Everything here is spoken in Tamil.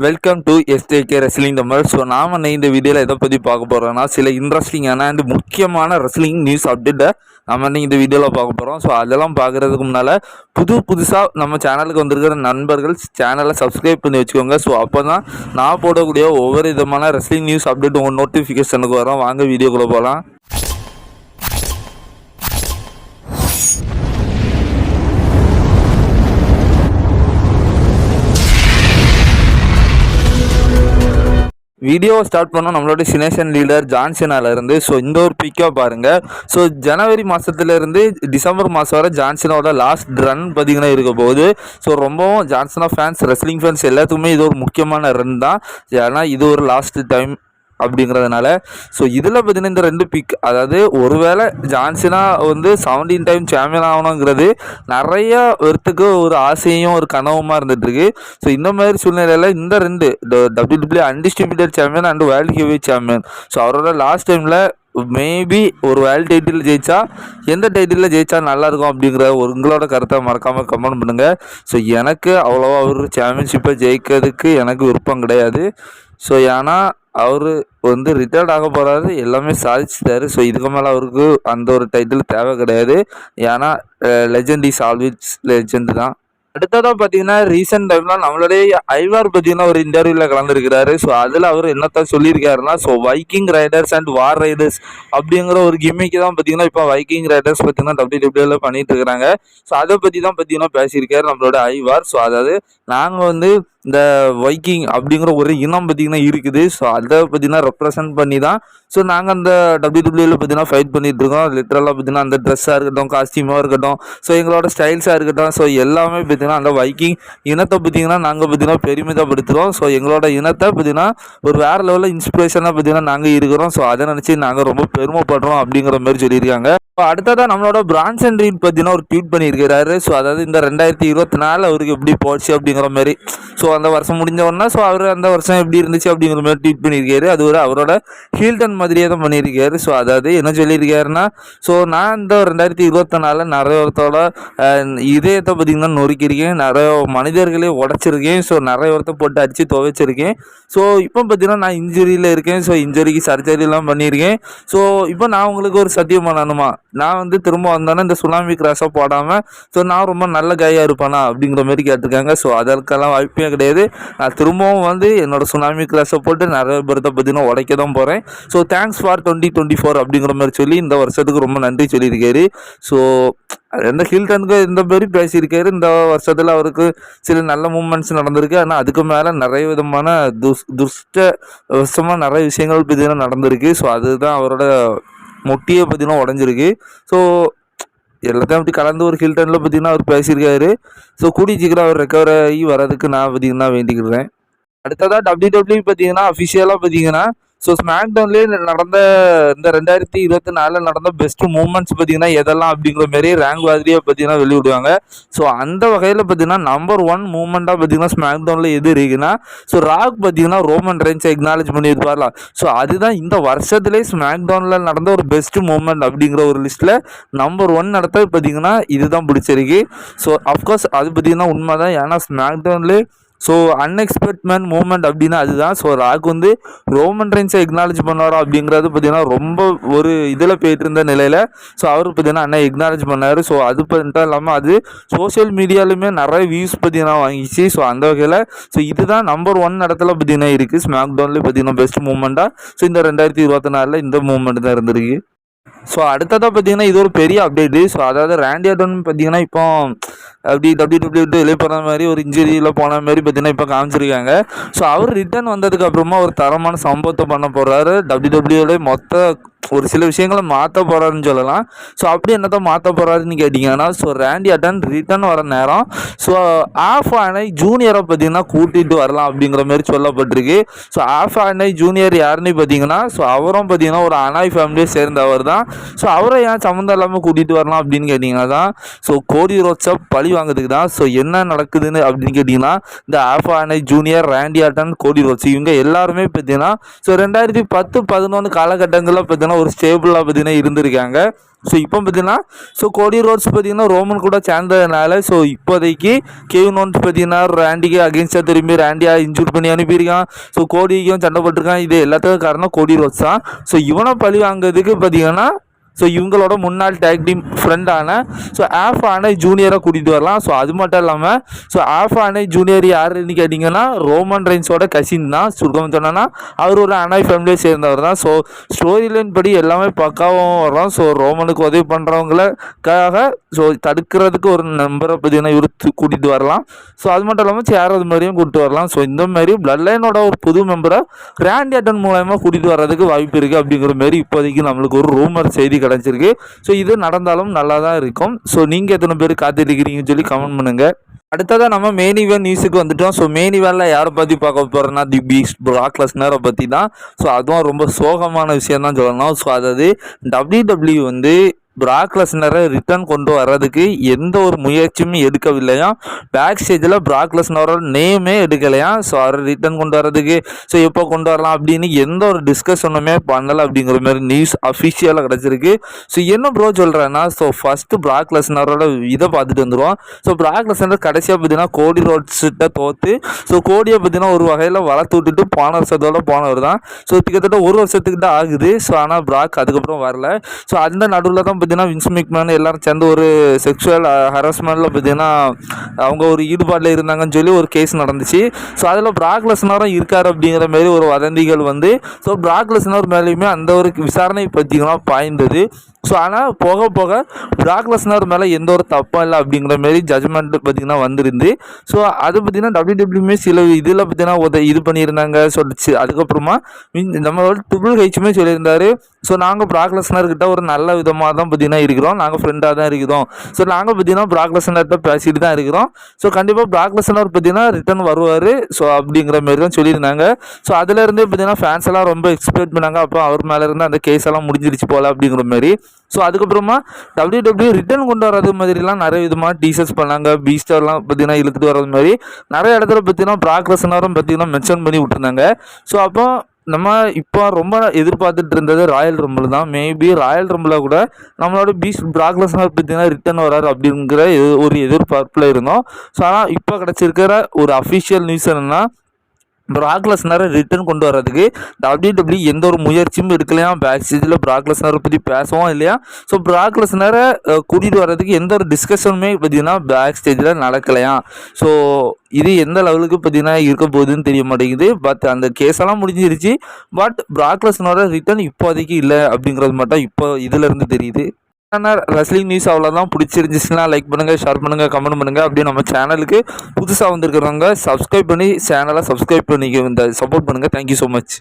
Welcome to STK wrestling Tamil so நாம் இந்த வீடியோவில் எதை பற்றி பார்க்க போகிறோம்னா சில இன்ட்ரெஸ்டிங்கான அண்ட் முக்கியமான ரெஸ்லிங் நியூஸ் அப்டேட்டை நம்ம இன்னைக்கு இந்த வீடியோவில் பார்க்க போகிறோம் ஸோ அதெல்லாம் பார்க்குறதுக்கு முன்னால் புது புதுசாக நம்ம சேனலுக்கு வந்திருக்கிற நண்பர்கள் சேனலை சப்ஸ்கிரைப் பண்ணி வச்சுக்கோங்க. ஸோ அப்போ தான் நான் போடக்கூடிய ஒவ்வொரு விதமான ரெஸ்லிங் நியூஸ் அப்டேட் உங்கள் நோட்டிஃபிகேஷனுக்கு வரும். வாங்க வீடியோக்குள்ளே போகலாம் வீடியோ ஸ்டார்ட் பண்ணோம். நம்மளோட சினேஷன் லீடர் ஜான்சனாலேருந்து. ஸோ இந்த ஒரு பிக்காக பாருங்கள் ஸோ ஜனவரி மாதத்துலேருந்து டிசம்பர் மாதம் வரை ஜான்சனோட லாஸ்ட் ரன் பார்த்தீங்கன்னா இருக்க போகுது. ஸோ ரொம்பவும் ஜான்சனா ஃபேன்ஸ் ரெஸ்லிங் ஃபேன்ஸ் எல்லாத்துக்குமே இது ஒரு முக்கியமான ரன் தான். ஏன்னா இது ஒரு லாஸ்ட் டைம் அப்படிங்கிறதுனால ஸோ இதில் பார்த்தீங்கன்னா இந்த ரெண்டு பிக் அதாவது ஒருவேளை ஜான்சினா வந்து செவன்டீன் டைம் சாம்பியன் ஆகணுங்கிறது நிறைய பேர்த்துக்கு ஒரு ஆசையும் ஒரு கனவுமா இருந்துகிட்ருக்கு ஸோ இந்த மாதிரி சூழ்நிலையில் இந்த ரெண்டு W W undisputed champion and world heavy champion so அவரோட லாஸ்ட் டைமில் மேபி ஒரு வேர்ல்டு டைட்டில் ஜெயிச்சா எந்த டைட்டிலில் ஜெயிச்சா நல்லாயிருக்கும் அப்படிங்கிற ஒரு உங்களோட கருத்தை மறக்காமல் கமெண்ட் பண்ணுங்கள் ஸோ எனக்கு அவ்வளோவா அவர் சாம்பியன்ஷிப்பை ஜெயிக்கிறதுக்கு எனக்கு விருப்பம் கிடையாது. ஸோ ஏன்னா அவர் வந்து ரிட்டையர்ட் ஆக போகிறாரு எல்லாமே சாதிச்சிட்டாரு. ஸோ இதுக்கு மேலே அவருக்கு அந்த ஒரு டைட்டில் தேவை கிடையாது. ஏன்னா லெஜெண்ட் இஸ் ஆல்வேஸ் லெஜெண்ட் தான். அடுத்ததாக பார்த்தீங்கன்னா ரீசெண்ட் டைமில் நம்மளுடைய ஐவார் பார்த்தீங்கன்னா ஒரு இன்டர்வியூவில் கலந்துருக்கிறாரு. ஸோ அதில் அவர் என்னத்தான் சொல்லியிருக்காருன்னா so Viking raiders and war raiders அப்படிங்கிற ஒரு கிம்மிக்கு தான் பார்த்தீங்கன்னா இப்போ வைக்கிங் ரைடர்ஸ் பார்த்தீங்கன்னா டபிள்யூ டபிள்யூல பண்ணிட்டு இருக்கிறாங்க ஸோ அதை பற்றி தான் பார்த்தீங்கன்னா பேசியிருக்காரு நம்மளோட ஐவார். ஸோ அதாவது நாங்கள் வந்து இந்த வைக்கிங் அப்படிங்கிற ஒரு இனம் பார்த்தீங்கன்னா இருக்குது. ஸோ அதை பார்த்தீங்கன்னா ரெப்ரசன்ட் பண்ணி தான் ஸோ நாங்கள் அந்த டபிள்யூடபிள்யூவில் பார்த்தீங்கன்னா ஃபைட் பண்ணிகிட்டு இருக்கோம். லிட்ரலாக பார்த்தீங்கன்னா அந்த ட்ரெஸ்ஸாக இருக்கட்டும் காஸ்டியூமாக இருக்கட்டும் ஸோ எங்களோட ஸ்டைல்ஸாக இருக்கட்டும் ஸோ எல்லாமே பார்த்தீங்கன்னா அந்த வைக்கிங் இனத்தை பார்த்தீங்கன்னா நாங்கள் பார்த்தீங்கன்னா பெருமிதப்படுத்துகிறோம் ஸோ எங்களோட இனத்தை பார்த்தீங்கன்னா ஒரு வேறு லெவலில் இன்ஸ்பிரேஷனாக பார்த்தீங்கன்னா நாங்கள் இருக்கிறோம். ஸோ அதை நினச்சி நாங்கள் ரொம்ப பெருமைப்படுறோம் அப்படிங்கிற மாதிரி சொல்லியிருக்காங்க. இப்போ அடுத்ததாக நம்மளோட பிரான்சன் ரீட் பார்த்தீங்கன்னா ஒரு ட்வீட் பண்ணியிருக்கிறாரு. ஸோ அதாவது இந்த ரெண்டாயிரத்தி இருபத்தி நாலு அவருக்கு எப்படி போச்சு அப்படிங்கிற மாதிரி ஸோ அந்த வருஷம் முடிஞ்ச உடனே ஸோ அவர் அந்த வருஷம் எப்படி இருந்துச்சு அப்படிங்கிற மாதிரி ட்வீட் பண்ணியிருக்காரு. அது ஒரு அவரோட ஹீல்டன் மாதிரியே தான் பண்ணியிருக்காரு. ஸோ அதாவது என்ன சொல்லியிருக்காருன்னா ஸோ நான் இந்த ரெண்டாயிரத்தி இருபத்தி நாலில் நிறைய ஒருத்தோட இதயத்தை பார்த்தீங்கன்னா நொறுக்கியிருக்கேன். நிறைய மனிதர்களே உடச்சிருக்கேன். ஸோ நிறைய ஒருத்த போட்டு அடித்து துவைச்சிருக்கேன். ஸோ இப்போ பார்த்தீங்கன்னா நான் இன்ஜுரியில் இருக்கேன். ஸோ இன்ஜுரிக்கு சர்ஜரிலாம் பண்ணியிருக்கேன். ஸோ இப்போ நான் உங்களுக்கு ஒரு சத்தியம் பண்ணணுமா? நான் வந்து திரும்ப வந்தோன்னே இந்த சுனாமி கிராஸாக போடாமல் ஸோ நான் ரொம்ப நல்ல கையாக இருப்பேனா? அப்படிங்கிற மாதிரி கேட்டிருக்காங்க. ஸோ அதற்கெல்லாம் வாய்ப்பே கிடையாது. நான் திரும்பவும் வந்து என்னோட சுனாமி கிராஸை போட்டு நிறைய பேர்த்த பார்த்தீங்கன்னா உடைக்க தான் போகிறேன் so thanks for twenty twenty four அப்படிங்கிற மாதிரி சொல்லி இந்த வருஷத்துக்கு ரொம்ப நன்றி சொல்லியிருக்காரு. ஸோ எந்த ஹில்டனுக்கு இந்த மாதிரி பேசியிருக்காரு. இந்த வருஷத்தில் அவருக்கு சில நல்ல மூமெண்ட்ஸ் நடந்திருக்கு. ஆனால் அதுக்கு மேலே நிறைய விதமான துஷ் துஷ்ட விஷமாக நிறைய விஷயங்கள் பார்த்தீங்கன்னா நடந்திருக்கு. ஸோ அதுதான் அவரோட முட்டியை பார்த்தீங்கன்னா உடஞ்சிருக்கு. ஸோ எல்லாத்தையும் அப்படி கலந்து ஒரு ஹில்டனில் பார்த்தீங்கன்னா அவர் பேசியிருக்காரு. ஸோ கூடி சீக்கிரம் அவர் ரெக்கவர் ஆகி வர்றதுக்கு நான் பார்த்தீங்கன்னா வேண்டிக்கிறேன். அடுத்ததாக டபிள்யூ டபிள்யூ பார்த்தீங்கன்னா அஃபிஷியலாக பார்த்தீங்கன்னா ஸோ ஸ்மாக்டவுன்லேயே நடந்த இந்த ரெண்டாயிரத்தி இருபத்தி நாலில் நடந்த பெஸ்ட் மூமெண்ட்ஸ் பார்த்தீங்கன்னா எதெல்லாம் அப்படிங்கிற மாரி ரேங்க் வாதிரியாக பார்த்தீங்கன்னா வெளியிடுவாங்க ஸோ அந்த வகையில் பார்த்தீங்கன்னா நம்பர் ஒன் மூமெண்ட்டாக பார்த்தீங்கன்னா ஸ்மாக்டவுனில் எது இருக்குன்னா ஸோ ராக் பார்த்தீங்கன்னா ரோமன் ரெயின்ஸை எக்னாலேஜ் பண்ணியிருப்பார்ல. ஸோ அதுதான் இந்த வருஷத்துலேயே ஸ்மாக்டவுனில் நடந்த ஒரு பெஸ்ட் மூமெண்ட் அப்படிங்கிற ஒரு லிஸ்ட்டில் நம்பர் ஒன் நடத்த பார்த்தீங்கன்னா இதுதான் பிடிச்சிருக்கு. ஸோ அஃப்கோர்ஸ் அது பார்த்தீங்கன்னா உண்மை தான் ஏன்னா ஸ்மாக்டவுன்லேயே ஸோ அன்எக்ஸ்பெக்ட்மெண்ட் மூமெண்ட் அப்படின்னா அதுதான். ஸோ ராக் வந்து ரோமன் ரெயின்ஸை எக்னாலேஜ் பண்ணாரா அப்படிங்கிறது பார்த்தீங்கன்னா ரொம்ப ஒரு இதில் போயிட்டு இருந்த நிலையில் ஸோ அவர் பார்த்தீங்கன்னா அண்ணன் எக்னாலேஜ் பண்ணார். ஸோ அது மட்டும் இல்லாமல் அது சோஷியல் மீடியாலுமே நிறைய வியூஸ் பார்த்தீங்கன்னா வாங்கிச்சு. ஸோ அந்த வகையில் ஸோ இதுதான் நம்பர் ஒன் இடத்துல பார்த்தீங்கன்னா இருக்குது ஸ்மாக் டவுன்லேயே பார்த்தீங்கன்னா பெஸ்ட் மூமெண்ட்டாக ஸோ இந்த ரெண்டாயிரத்தி இருபத்தி நாலில் இந்த மூமெண்ட் தான் இருந்திருக்கு. ஸோ அடுத்ததாக பார்த்தீங்கன்னா இது ஒரு பெரிய அப்டேட்டு ஸோ அதாவது ரேண்டி ஆர்டன் பார்த்தீங்கன்னா இப்போ அப்படி டபிள்யூ டபிள்யூ வெளியே போகிற மாதிரி ஒரு இன்ஜுரியில் போன மாதிரி பார்த்தீங்கன்னா இப்போ காமிச்சிருக்காங்க. ஸோ அவர் ரிட்டர்ன் வந்ததுக்கு அப்புறமா ஒரு தரமான சம்பவத்தை பண்ண போகிறாரு டபிள்யூ டபிள்யூட மொத்த ஒரு சில விஷயங்களை மாற்ற போகிறாருன்னு சொல்லலாம். ஸோ அப்படி என்னதான் மாற்ற போகிறாருன்னு கேட்டிங்கன்னா ஸோ ரேண்டி அட்டன் ரிட்டர்ன் வர நேரம் ஸோ ஆஃப் ஆனை ஜூனியரை பார்த்தீங்கன்னா கூட்டிகிட்டு வரலாம் அப்படிங்கிற மாதிரி சொல்லப்பட்டிருக்கு. ஸோ ஆஃப் ஆனை ஜூனியர் யாருன்னு பார்த்தீங்கன்னா ஸோ அவரும் பார்த்தீங்கன்னா ஒரு அனாய் ஃபேமிலியை சேர்ந்தவர் தான் ஸோ அவரை ஏன் சம்மந்தம் இல்லாமல் கூட்டிகிட்டு வரலாம் அப்படின்னு கேட்டிங்கன்னா தான் ஸோ கோடி ரோட்ஸை பழி வாங்குறதுக்கு தான் ஸோ என்ன நடக்குதுன்னு அப்படின்னு கேட்டிங்கன்னா இந்த ஆஃப் அனை ஜூனியர் ரேண்டி ஆட்டன் கோடி ரோட்ஸ் இவங்க எல்லாருமே பார்த்தீங்கன்னா ஸோ ரெண்டாயிரத்தி பத்து பதினொன்று காலகட்டங்களில் பார்த்தீங்கன்னா ஒரு ஸ்டேபிளாக பார்த்தீங்கன்னா இருந்திருக்காங்க. ஸோ இப்போ பார்த்தீங்கன்னா ஸோ கோடி ரோட்ஸ் பார்த்தீங்கன்னா ரோமன் கூட சேர்ந்ததுனால ஸோ இப்போதைக்கு கேவ் நோன்ஸ் பார்த்தீங்கன்னா ரேண்டிக்கு அகேன்ஸ்டாக திரும்பி ரேண்டியாக இன்ஜூர் பண்ணி அனுப்பியிருக்கான். ஸோ கோடிக்கும் சண்டை போட்டிருக்கான். இது எல்லாத்துக்கும் காரணம் கோடி ரோட்ஸ் தான். ஸோ இவனை பழி வாங்குறதுக்கு பார்த்தீங்கன்னா ஸோ இவங்களோட முன்னாள் டேக் டீம் ஃப்ரெண்டான ஸோ ஆஃப் ஆனை ஜூனியரை கூட்டிகிட்டு வரலாம். ஸோ அது மட்டும் இல்லாமல் ஸோ ஆஃப் ஆனை ஜூனியர் யாருன்னு கேட்டிங்கன்னா ரோமன் ரைன்ஸோட கசின் தான். சுருக்கம் சொன்னோன்னா அவர் ஒரு அனாய் ஃபேமிலியை சேர்ந்தவர் தான். ஸோ ஸ்டோரி லைன் படி எல்லாமே பக்காவும் வரும் ஸோ ரோமனுக்கு உதவி பண்ணுறவங்களுக்காக ஸோ தடுக்கிறதுக்கு ஒரு நம்பரை பார்த்தீங்கன்னா இவர் கூட்டிகிட்டு வரலாம். ஸோ அது மட்டும் இல்லாமல் சேரது மாதிரியும் கூட்டிட்டு வரலாம். ஸோ இந்த மாதிரி பிளட் லைனோட ஒரு புது மெம்பரை கிராண்ட் அட்டன் மூலயமா கூட்டிகிட்டு வர்றதுக்கு வாய்ப்பு இருக்குது அப்படிங்கிற மாதிரி இப்போதைக்கு நம்மளுக்கு ஒரு ரூமர் செய்தி கிடச்சிருக்கு. ஸோ இது நடந்தாலும் நல்லா தான் இருக்கும். ஸோ நீங்கள் எத்தனை பேர் காத்திருக்கிறீங்கன்னு சொல்லி கமெண்ட் பண்ணுங்கள் அடுத்ததாக நம்ம மெயின் இவன் நியூஸுக்கு வந்துட்டோம். ஸோ மெயின் ஈவெண்ட்டில் யாரை பற்றி பார்க்க போகிறோன்னா தி பீஸ்ட் பிராக் லெஸ்னரை பற்றி தான். ஸோ அதுவும் ரொம்ப சோகமான விஷயம் தான் சொல்லணும். ஸோ அதாவது டபிள்யூ வந்து பிராக் லெஸ்னரை ரிட்டர்ன் கொண்டு வர்றதுக்கு எந்த ஒரு முயற்சியும் எடுக்கவில்லையாம் பேக் ஸ்டேஜில் பிராக் லெஸ்னரோட நேமே எடுக்கலையாம் ஸோ அவரை ரிட்டர்ன் கொண்டு வர்றதுக்கு. ஸோ எப்போ கொண்டு வரலாம் அப்படின்னு எந்த ஒரு டிஸ்கஷனுமே பண்ணலை அப்படிங்கிற மாதிரி நியூஸ் அஃபிஷியலாக கிடச்சிருக்கு. ஸோ என்ன ப்ரோ சொல்கிறேன்னா ஸோ ஃபஸ்ட்டு பிராக் லெஸ்னரோட இதை பார்த்துட்டு வந்துடுவோம் ஸோ பிராக் லெஸ்னர் கடைசியாக பார்த்தீங்கன்னா கோடி ரோட்ஸ்கிட்ட தோற்று ஸோ கோடியை பார்த்தீங்கன்னா ஒரு வகையில் வளர்த்து விட்டுட்டு போன வருஷத்தோட போனவர் தான். ஸோ கிட்டத்தட்ட ஒரு வருஷத்துக்கிட்ட ஆகுது. ஸோ ஆனால் பிராக் அதுக்கப்புறம் வரல. ஸோ அந்த நடுவில் தான் பார்த்தீங்கன்னா வின்ஸ் மேன் எல்லாரும் சேர்ந்து ஒரு செக்ஷுவல் ஹராஸ்மெண்ட்டில் பார்த்தீங்கன்னா அவங்க ஒரு ஈடுபாட்டில் இருந்தாங்கன்னு சொல்லி ஒரு கேஸ் நடந்துச்சு. ஸோ அதில் பிராக்லஸ்னரும் இருக்கார் அப்படிங்கிற மாதிரி ஒரு வதந்திகள் வந்து ஸோ பிராக்லஸ்னர் மேலேயுமே அந்த ஒரு விசாரணை பார்த்தீங்கன்னா பாய்ந்தது. ஸோ ஆனால் போக போக பிராக்லஸ்னர் மேலே எந்த ஒரு தப்பும் இல்லை அப்படிங்கிற மாரி ஜட்மெண்ட் பார்த்தீங்கன்னா வந்திருந்து ஸோ அது பார்த்திங்கன்னா டபிள்யூடபிள்யூமே சில இதில் பார்த்தீங்கன்னா உத இது பண்ணியிருந்தாங்க சொல்லிச்சு. அதுக்கப்புறமா மீன் நம்மளோட ட்ரிபிள் ஹெச்மே சொல்லியிருந்தாரு. ஸோ நாங்கள் பிராக்லஸ்னர்கிட்ட ஒரு நல்ல விதமாக தான் பார்த்தீங்கன்னா இருக்கிறோம். நாங்கள் ஃப்ரெண்டாக தான் இருக்கிறோம். ஸோ நாங்கள் பார்த்தீங்கன்னா பிராக் பேசிட்டு தான் இருக்கிறோம். ஸோ கண்டிப்பாக பிராக் பார்த்தீங்கன்னா ரிட்டர்ன் வருவார். ஸோ அப்படிங்கிற மாதிரி தான் சொல்லியிருந்தாங்க. ஸோ அதுலேருந்தே பார்த்தீங்கன்னா ஃபேன்ஸ் எல்லாம் ரொம்ப எக்ஸ்பெக்ட் பண்ணாங்க. அப்போ அவர் மேலே இருந்து அந்த கேஸ் எல்லாம் முடிஞ்சிருச்சு போல அப்படிங்கிற மாதிரி. ஸோ அதுக்கப்புறமா டபிள்யூ டபிள்யூ ரிட்டர்ன் கொண்டு வர்றது மாதிரிலாம் நிறைய விதமாக டீசர்ஸ் பண்ணாங்க. பீஸ்டர்லாம் பார்த்தீங்கன்னா இழுத்துட்டு வர்றது மாதிரி. நிறைய இடத்துல பார்த்தீங்கன்னா ப்ராக்ரஸ்னாரும் பார்த்தீங்கன்னா மென்ஷன் பண்ணி விட்டுருந்தாங்க. ஸோ அப்போ நம்ம இப்போ ரொம்ப எதிர்பார்த்துட்டு இருந்தது ராயல் ரம்பிள் தான். மேபி ராயல் ரம்பில் கூட நம்மளோட பீஸ் பிராக் பார்த்தீங்கன்னா ரிட்டர்ன் வராரு அப்படிங்கிற ஒரு எதிர்பார்ப்பில் இருந்தோம். ஸோ ஆனால் இப்போ கிடச்சிருக்கிற ஒரு அஃபிஷியல் நியூஸ் என்னென்னா பிராக்லஸ்னரை ரிட்டர்ன் கொண்டு வர்றதுக்கு டபிள்யூ எந்த ஒரு முயற்சியும் எடுக்கலையா? பேக் ஸ்டேஜில் பிராக்லஸ்னரை பற்றி பேசவும் இல்லையா? ஸோ பிராக்லஸ்னரை கூட்டிகிட்டு வர்றதுக்கு எந்த ஒரு டிஸ்கஷனுமே பார்த்தீங்கன்னா பேக் ஸ்டேஜில் நடக்கலையா? ஸோ இது எந்த லெவலுக்கு பார்த்தீங்கன்னா இருக்க போகுதுன்னு தெரிய மாட்டேங்குது. பட் அந்த கேஸெல்லாம் முடிஞ்சிருச்சு. பட் பிராக் ரிட்டர்ன் இப்போதைக்கு இல்லை அப்படிங்கிறது மட்டும் இப்போ இதுலேருந்து தெரியுது. ரஸ்லிங் நியூஸ் அவ்வளோதான் பிடிச்சிருந்துச்சுன்னா லைக் பண்ணுங்கள் ஷேர் பண்ணுங்கள் கமெண்ட் பண்ணுங்கள் அப்படியே நம்ம சேனலுக்கு புதுசாக வந்திருக்கிறவங்க சப்ஸ்கிரைப் பண்ணி சேனலை சப்ஸ்கிரைப் பண்ணி இந்த சப்போர்ட் பண்ணுங்கள் தேங்க்யூ ஸோ மச்